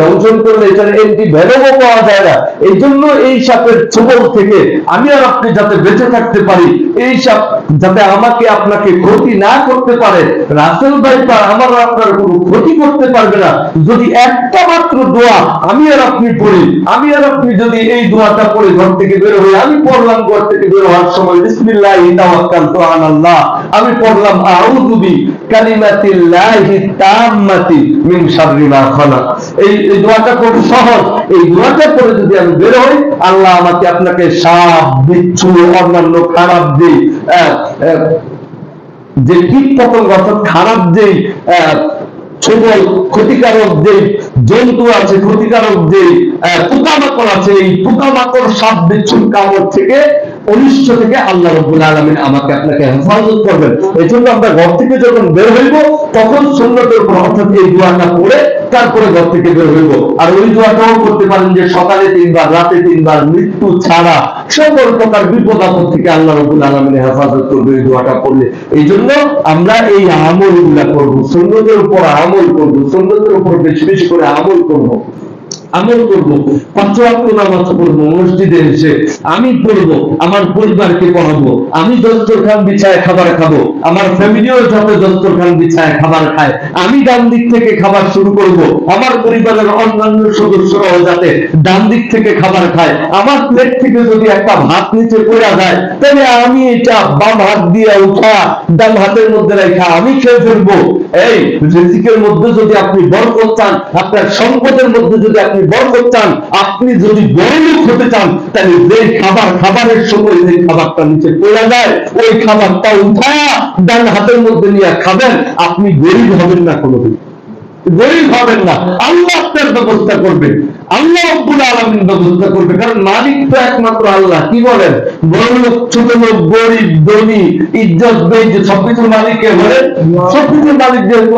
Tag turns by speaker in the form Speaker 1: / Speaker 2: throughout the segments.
Speaker 1: দংশন করলে এটার এন্টি পাওয়া যায় না। এই জন্য এই সাপের থেকে আমি আর আপনি যাতে বেঁচে থাকতে পারি, এই সাপ যাতে আমাকে আপনাকে ক্ষতি না করতে পারে, রাসেল ভাইপার আমার আপনার কোনো ক্ষতি করতে পারবে না। যদি একটা মাত্র দোয়া আমি আর আপনি পড়ি আমি আর আপনি যদি এই দোয়াটা পড়ে ঘর থেকে বের হই আমি পড়লাম ঘর থেকে বের হওয়ার সময় আমি পড়লাম, আউযু বি কালিমাতিল্লাহি তাম্মাতি মিন শাররি মা খালাক। এই এই দোয়াটা খুব সহজ। এই দোয়াটা পড়ে যদি আমি বের হই, আল্লাহ আমাকে আপনাকে সাপ বিচ্ছু অন্যান্য খারাপ দিক যে কীট পতঙ্গ অর্থাৎ খারাপ যে ছোবল ক্ষতিকারক যে জন্তু আছে, ক্ষতিকারক যে পোকামাকড় আছে, এই পোকামাকড় সাপ বিচ্ছুর কামড় থেকে অনিষ্ট থেকে আল্লাহ রব্বুল আলামিন আমাকে আপনাকে হেফাজত করবেন। এই জন্য আমরা ঘর থেকে যখন বের হইব, তখন সুন্নতের উপর অর্থাৎ এই দোয়াটা পড়ে তারপরে ঘর থেকে বের হইব। আর ওই দোয়াটাও করতে পারেন যে সকালে তিনবার, রাতে তিনবার, মৃত্যু ছাড়া সকল প্রকার বিপদ আপদ থেকে আল্লাহ রব্বুল আলামিন হেফাজত করবে এই দোয়াটা পড়লে। এই জন্য আমরা এই আমলগুলা করব, সুন্নতের উপর আমল করব, সুন্নতের উপর বেশি বেশি করে আমল করব। আমল করব পাঁচ ওয়াক্ত নামাজ পড়ব, মসজিদে এসে আমি পড়ব, আমার পরিবারকে পড়াবো, আমি দস্তরখান বিছায় খাবার খাব, আমার ফ্যামিলিও যাতে দস্তরখান বিছায় খাবার খায়, আমি ডান দিক থেকে খাবার শুরু করব, আমার পরিবারের অন্যান্য সদস্যরাও যাতে ডান দিক থেকে খাবার খায়, আমার প্লেট থেকে যদি একটা ভাত নিচে পড়ে যায়, তাহলে আমি এটা বাম হাত দিয়ে উঠা, ডান হাতের মধ্যে রেখা আমি খেয়ে ফেলব। এই রিজিকের মধ্যে যদি আপনি বরকত চান, আপনার সম্পদের মধ্যে যদি আপনি বরকত চান, আপনি যদি গরিব হতে চান, তাহলে যে খাবার, খাবারের সময় যে খাবারটা নিচে পড়ে যায়, ওই খাবারটা উঠা, ডান হাতের মধ্যে নিয়ে খাবেন, আপনি গরিব হবেন না কোনোদিন।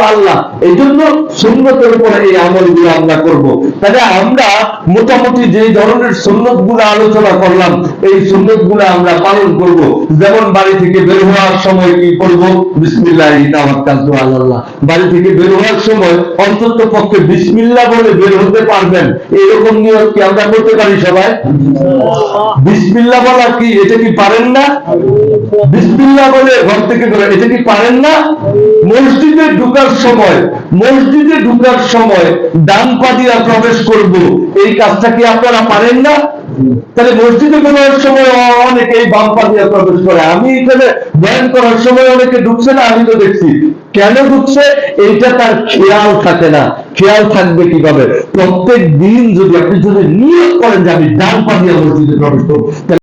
Speaker 1: আল্লাহ এই জন্য সুন্নতের উপরে এই আমরা করব। তাহলে আমরা মোটামুটি যে ধরনের সুন্নতগুলো আলোচনা করলাম, এই সুন্নত আমরা পালন করব। যেমন বাড়ি থেকে বের হওয়ার সময় কি করব? বিসমিল্লাহ বাড়ি থেকে বের হওয়ার সময় অন্তত পক্ষে বিসমিল্লাহ বলে বের হতে পারবেন। এরকম নিয়ম কি আমরা করতে পারি সবাই? বিসমিল্লাহ বলা কি? এটা কি পারেন না? বিসমিল্লাহ বলে ঘর থেকে বের এটা কি পারেন না? মসজিদে ঢুকার সময়, মসজিদে ঢুকার সময় ডান পা দিয়া প্রবেশ করব। এই কাজটা কি আপনারা পারেন না? তাহলে মসজিদে বেরোনোর সময় অনেকে এই বাম পা দিয়ে প্রবেশ করে। আমি এখানে বয়ান করার সময় অনেকে ঢুকছে না, আমি তো দেখছি। কেন ঢুকছে? এইটা তার খেয়াল থাকে না। খেয়াল থাকবে কীভাবে? প্রত্যেক দিন যদি আপনি যদি নিয়োগ করেন যে আমি ডান পা দিয়ে মসজিদে প্রবেশ করব